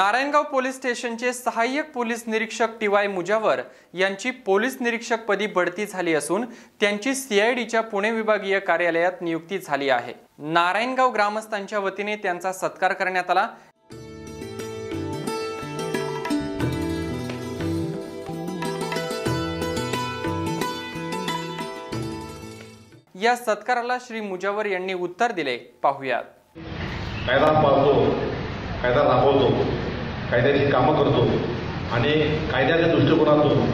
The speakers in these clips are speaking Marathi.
नारायणगाव पोलीस स्टेशनचे सहाय्यक पोलीस निरीक्षक टी वाय मुजावर यांची पोलीस निरीक्षक पदी बढती झाली असून त्यांची सीआयडीच्या पुणे विभागीय कार्यालयात नियुक्ती झाली आहे. नारायणगाव ग्रामस्थांच्या वतीने त्यांचा सत्कार करण्यात आला. या सत्काराला श्री मुजावर यांनी उत्तर दिले. पाहुयात. कायदा पाळतो कायदा राबवतो. कायद्याची कामं करतो आणि कायद्याच्या दृष्टिकोनातून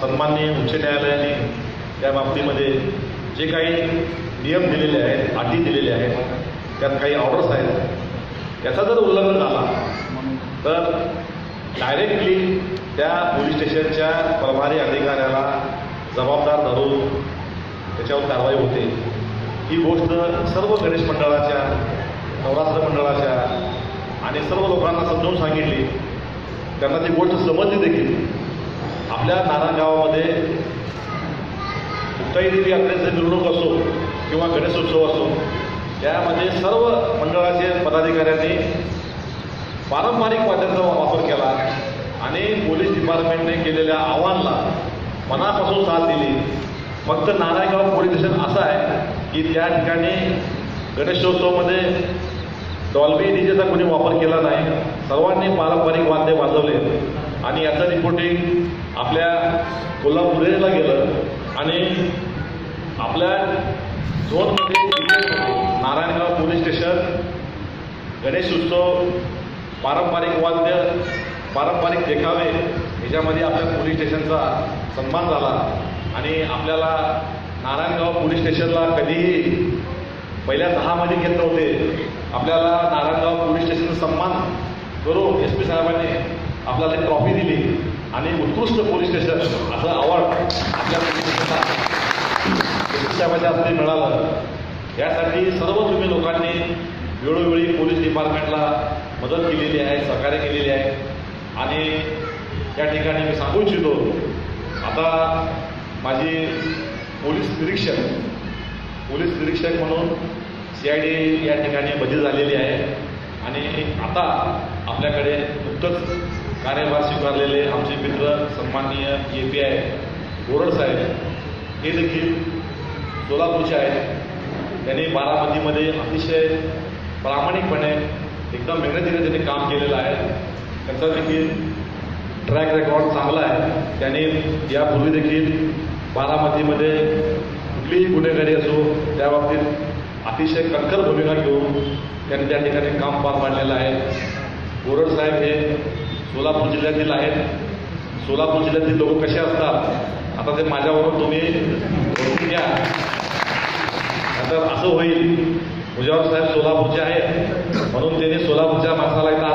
सन्माननीय उच्च न्यायालयाने त्या बाबतीमध्ये जे काही नियम दिलेले आहेत अटी दिलेल्या आहेत त्यात काही ऑर्डर्स आहेत त्याचा जर उल्लंघन झाला तर डायरेक्टली त्या पोलीस स्टेशनच्या प्रभारी अधिकाऱ्याला जबाबदार धरून त्याच्यावर कारवाई होते. ही गोष्ट सर्व गणेश मंडळाच्या नवरात्र मंडळाच्या आणि सर्व लोकांना समजावून सांगितली. त्यांना ती गोष्ट समजली देखील. आपल्या नारायण गावामध्ये मुक्ताई देवी यात्रेचं मिरवणूक असो किंवा गणेशोत्सव असो त्यामध्ये सर्व मंडळाचे पदाधिकाऱ्यांनी पारंपरिक वाद्यांचा वापर केला आणि पोलीस डिपार्टमेंटने केलेल्या आव्हानला मनापासून साथ दिली. फक्त नारायणगाव पोलीस स्टेशन असं आहे की त्या ठिकाणी गणेशोत्सवामध्ये डॉल्बी डीजेचा कोणी वापर केला नाही. सर्वांनी पारंपरिक वाद्य वाजवले. आणि याचं रिपोर्टिंग आपल्या कोल्हापूरला गेलं. आणि आपल्या झोनमध्ये नारायणगाव पोलीस स्टेशन गणेश उत्सव पारंपरिक वाद्य पारंपरिक देखावे याच्यामध्ये आपल्या पोलीस स्टेशनचा सन्मान झाला. आणि आपल्याला नारायणगाव पोलीस स्टेशनला कधीही पहिल्या दहामध्ये घेत नव्हते. आपल्याला नारायणगाव पोलीस स्टेशनचा सन्मान करून एस पी साहेबांनी आपल्याला एक ट्रॉफी दिली आणि उत्कृष्ट पोलीस स्टेशन असं अवॉर्ड आपल्या पोलीस एस पी साहेबांच्या हस्ते मिळालं. यासाठी सर्व तुम्ही लोकांनी वेळोवेळी पोलीस डिपार्टमेंटला मदत केलेली आहे सहकार्य केलेली आहे. आणि या ठिकाणी मी सांगू इच्छितो आता माझी पोलीस निरीक्षक पोलीस निरीक्षक म्हणून सीआयडी या ठिकाणी बदली झालेली आहे. आणि आता आपल्याकडे नुकतंच कार्यभार स्वीकारलेले आमचे मित्र सन्माननीय ए पी आय बोरड साहेब हे देखील सोलापूरचे आहेत. त्यांनी बारामतीमध्ये अतिशय प्रामाणिकपणे एकदम मेहनतीने त्यांनी काम केलेलं आहे. त्याचा देखील ट्रॅक रेकॉर्ड चांगला आहे. त्यांनी यापूर्वी देखील बारामतीमध्ये कुठलीही गुन्हेगारी असो अतिशय कणखर भूमिका घेऊन त्यांनी त्या ठिकाणी काम पार पाडलेलं आहे. गोरड साहेब हे सोलापूर जिल्ह्यातील आहेत. सोलापूर जिल्ह्यातील लोक कसे असतात? आता ते माझ्यावरून तुम्ही ओळखून घ्या. नंतर असं होईल. मुजावर साहेब सोलापूरचे आहेत. म्हणून त्यांनी सोलापूरच्या माणसाला इथं